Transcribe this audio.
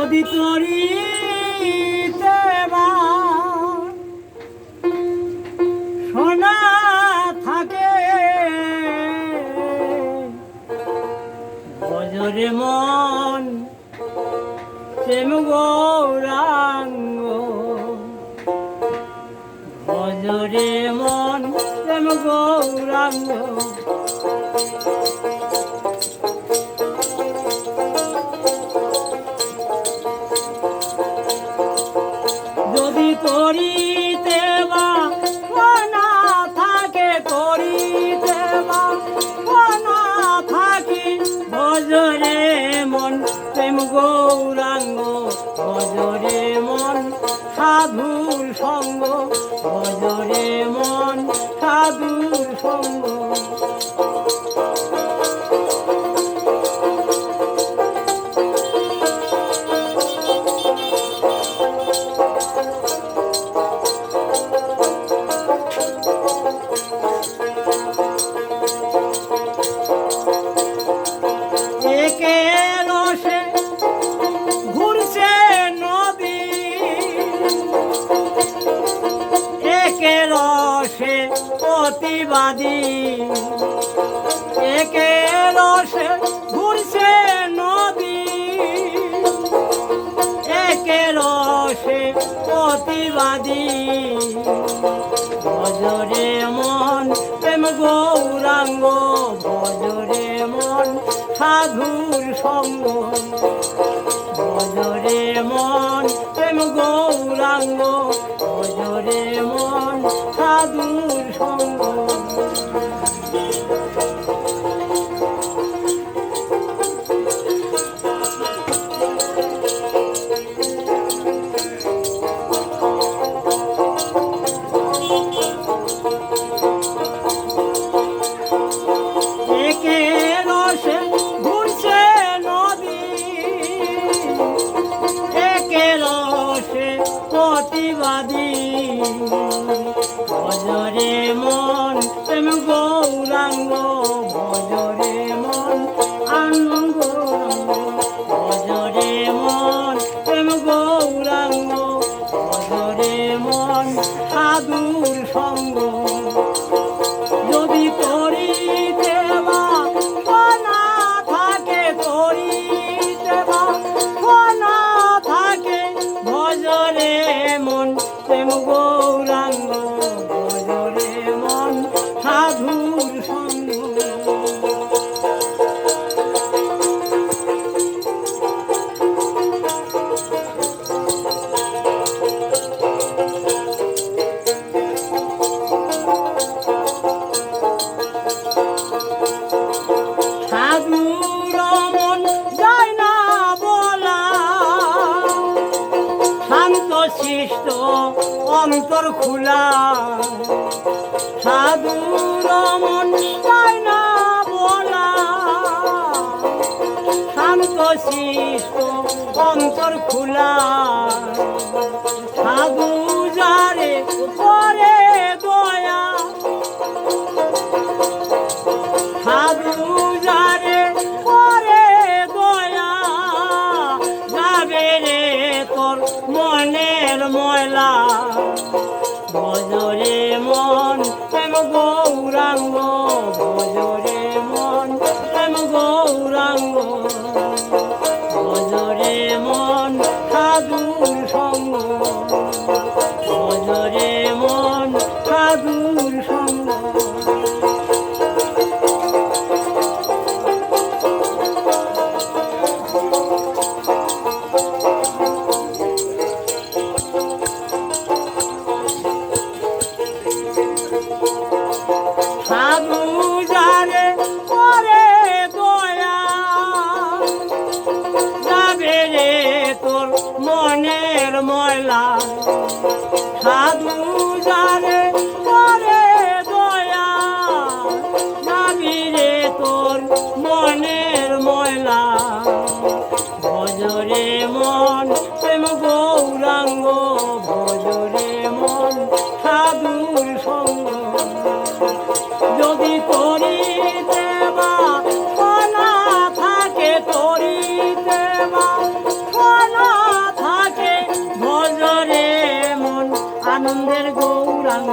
যদি তরি সোনা থাকে বজরে মন প্রেম গৌরাঙ্গ। বজরে মন প্রেম গৌরাঙ্গ। করিতে বা না থাকে করিতে বা না থাকি ভজরে মন গৌরাঙ্গ, ভজরে মন সঙ্গ, ভজরে মন, সাধুর সঙ্গ। একে রসে প্রতিবাদী। একে রসে ঘুরছে নদী। একে রসে প্রতিবাদী। ভজরে মন প্রেম গৌরাঙ্গ ভজরে মন সাধুর সঙ্গ। প্রতিবাদী ভজরে মন প্রেম গৌরাঙ্গ ভজরে সাধুর শান্ত শিষ্ট অন্তর খোলা। সাধুর মন না বলা। শান্ত শিষ্ট অন্তর খোলা। সাধু যারে ভজরে ময়লা সাধু যারে আনন্দের গৌরাঙ্গ